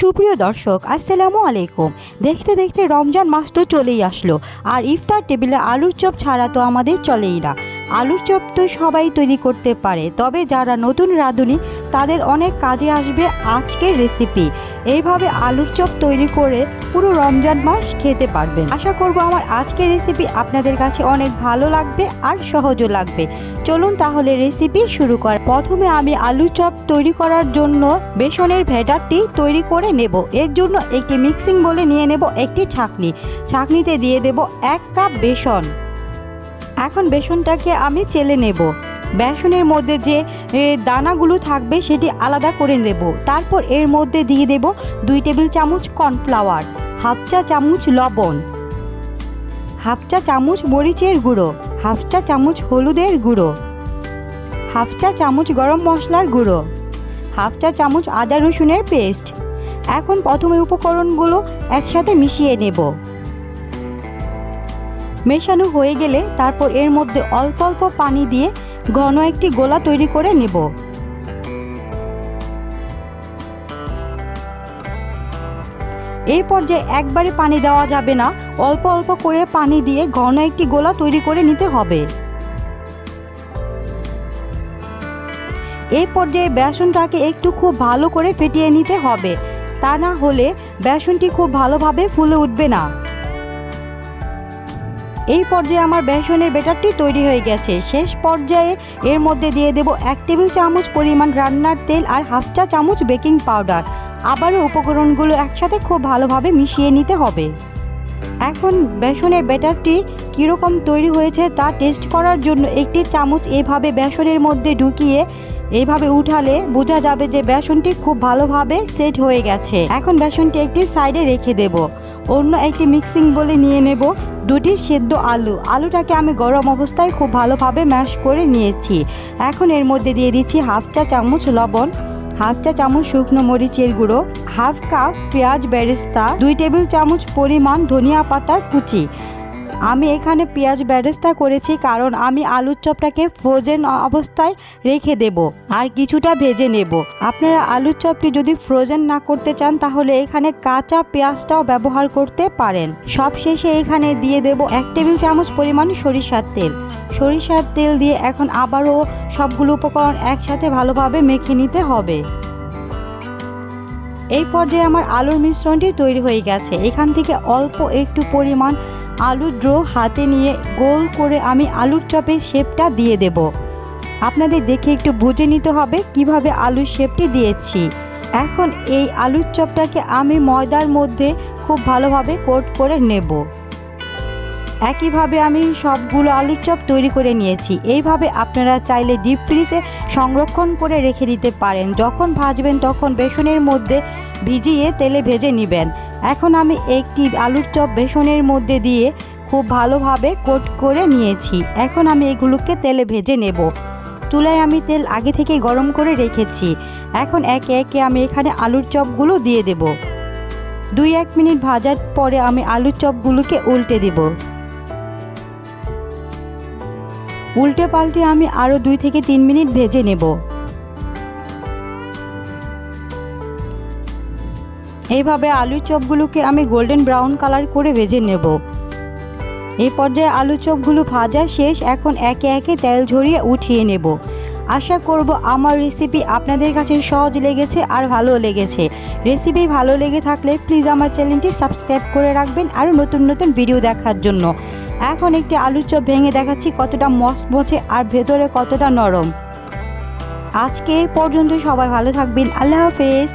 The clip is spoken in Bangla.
সুপ্রিয় দর্শক, আসসালামু আলাইকুম। দেখতে দেখতে রমজান মাস তো চলেই আসলো, আর ইফতার টেবিলে আলুর চপ ছাড়া তো আমাদের চলেই না। আলুর চপ তো সবাই তৈরি করতে পারে, তবে যারা নতুন রাঁধুনি তাদের অনেক কাজে আসবে আজকের রেসিপি এইভাবে আলুর চপ তৈরি করে পুরো রমজান মাস খেতে পারবেন। আশা করব আমার আজকের রেসিপি আপনাদের কাছে অনেক ভালো লাগবে আর সহজও লাগবে। চলুন তাহলে রেসিপি শুরু কর প্রথমে আমি আলু চপ তৈরি করার জন্য বেসনের ভেটারটি তৈরি করে নেব। এর জন্য একটি মিক্সিং বলে নিয়ে নেব একটি ছাকনি। ছাকনিতে দিয়ে দেব এক কাপ বেসন। এখন বেসনটাকে আমি চেলে নেব। বেসনের মধ্যে যে দানাগুলো থাকবে সেটি আলাদা করে নেব। তারপর এর মধ্যে দিয়ে দেব দুই টেবিল চামচ কর্নফ্লাওয়ার, হাফ চা চামচ লবণ, হাফ চা চামচ মরিচের গুঁড়ো, হাফ চা চামচ হলুদের গুঁড়ো, হাফ চা চামচ গরম মশলার গুঁড়ো, হাফ চা চামচ আদা রসুনের পেস্ট। এখন প্রথমে উপকরণগুলো একসাথে মিশিয়ে নেব। মেশানো হয়ে গেলে তারপর এর মধ্যে অল্প অল্প পানি দিয়ে ঘন একটি গোলা তৈরি করে নেব। এই পর্যায়ে একবারে পানি দেওয়া যাবে না। অল্প অল্প করে পানি দিয়ে ঘন একটি গোলা তৈরি করে নিতে হবে। এই পর্যায়ে বেসনটাকে একটু খুব ভালো করে ফেটিয়ে নিতে হবে। তা না হলে বেসনটি খুব ভালোভাবে ফুলে উঠবে না। এই পর্যায়ে আমার বেসনের বেটারটি তৈরি হয়ে গেছে। শেষ পর্যায়ে এর মধ্যে দিয়ে দেব এক টেবিল চামচ পরিমাণ রান্নার তেল আর হাফ চা চামচ বেকিং পাউডার। আবারও উপকরণগুলো একসাথে খুব ভালোভাবে মিশিয়ে নিতে হবে। এখন বেসনের ব্যাটারটি কীরকম তৈরি হয়েছে তা টেস্ট করার জন্য একটি চামচ এভাবে বেসনের মধ্যে ঢুকিয়ে এইভাবে উঠালে বোঝা যাবে যে বেসনটি খুব ভালোভাবে সেট হয়ে গেছে। এখন বেসনটি একটি সাইডে রেখে দেব। অন্য একটি মিক্সিং বলে নিয়ে নেব। দুটি সেদ্ধ আলু। আলুটাকে আমি গরম অবস্থায় খুব ভালোভাবে ম্যাশ করে নিয়েছি। এখন এর মধ্যে দিয়ে দিচ্ছি হাফ চা চামচ লবণ হাফ চা চামচ শুকনো মরিচের গুঁড়ো হাফ কাপ পেঁয়াজ বেরেস্তা, দুই টেবিল চামচ পরিমাণ ধনিয়া পাতা কুচি। আমি এখানে পেঁয়াজ ব্যবস্থা করেছি কারণ আমি আলুর চপটাকে ফ্রোজেন অবস্থায় রেখে দেব আর কিছুটা ভেজে নেব। আপনারা আলুর চপটি যদি ফ্রোজেন না করতে চান তাহলে এখানে কাঁচা পেঁয়াজটাও ব্যবহার করতে পারেন। সব শেষে এখানে দিয়ে দেব এক টেবিল চামচ পরিমাণ সরিষার তেল। সরিষার তেল দিয়ে এখন আবারও সবগুলো উপকরণ একসাথে ভালোভাবে মেখে নিতে হবে। এই পর্যায়ে আমার আলুর মিশ্রণটি তৈরি হয়ে গেছে। এখান থেকে অল্প একটু পরিমাণ আলুর ড্রো হাতে নিয়ে গোল করে আমি আলুর চপের শেপটা দিয়ে দেব। আপনাদের দেখে একটু বুঝে নিতে হবে কীভাবে আলুর শেপটি দিয়েছি। এখন এই আলুর চপটাকে আমি ময়দার মধ্যে খুব ভালোভাবে কোট করে নেব। একইভাবে আমি সবগুলো আলুর চপ তৈরি করে নিয়েছি। এইভাবে আপনারা চাইলে ডিপ ফ্রিজে সংরক্ষণ করে রেখে দিতে পারেন। যখন ভাজবেন তখন বেসনের মধ্যে ভিজিয়ে তেলে ভেজে নেবেন। এখন আমি একটি আলুর চপ বেসনের মধ্যে দিয়ে খুব ভালোভাবে কোট করে নিয়েছি। এখন আমি এগুলোকে তেলে ভেজে নেব। চুলায় আমি তেল আগে থেকে গরম করে রেখেছি। এখন একে একে আমি এখানে আলুর চপগুলো দিয়ে দেব। দুই এক মিনিট ভাজার পরে আমি আলুর চপগুলোকে উল্টে দেব। উল্টে পাল্টে আমি আরও দুই থেকে তিন মিনিট ভেজে নেব। এইভাবে আলুর চপগুলোকে আমি গোল্ডেন ব্রাউন কালার করে ভেজে নেব। এই পর্যায়ে আলু চপগুলো ভাজা শেষ, এখন একে একে তেল ঝরিয়ে উঠিয়ে নেব। আশা করব আমার রেসিপি আপনাদের কাছে সহজ লেগেছে আর ভালো লেগেছে। রেসিপি ভালো লেগে থাকলে প্লিজ আমার চ্যানেলটি সাবস্ক্রাইব করে রাখবেন আরও নতুন নতুন ভিডিও দেখার জন্য। এখন একটি আলুর চপ ভেঙে দেখাচ্ছি কতটা মচমচে আর ভেতরে কতটা নরম। আজকে এই পর্যন্ত সবাই ভালো থাকবেন। আল্লাহ হাফেজ।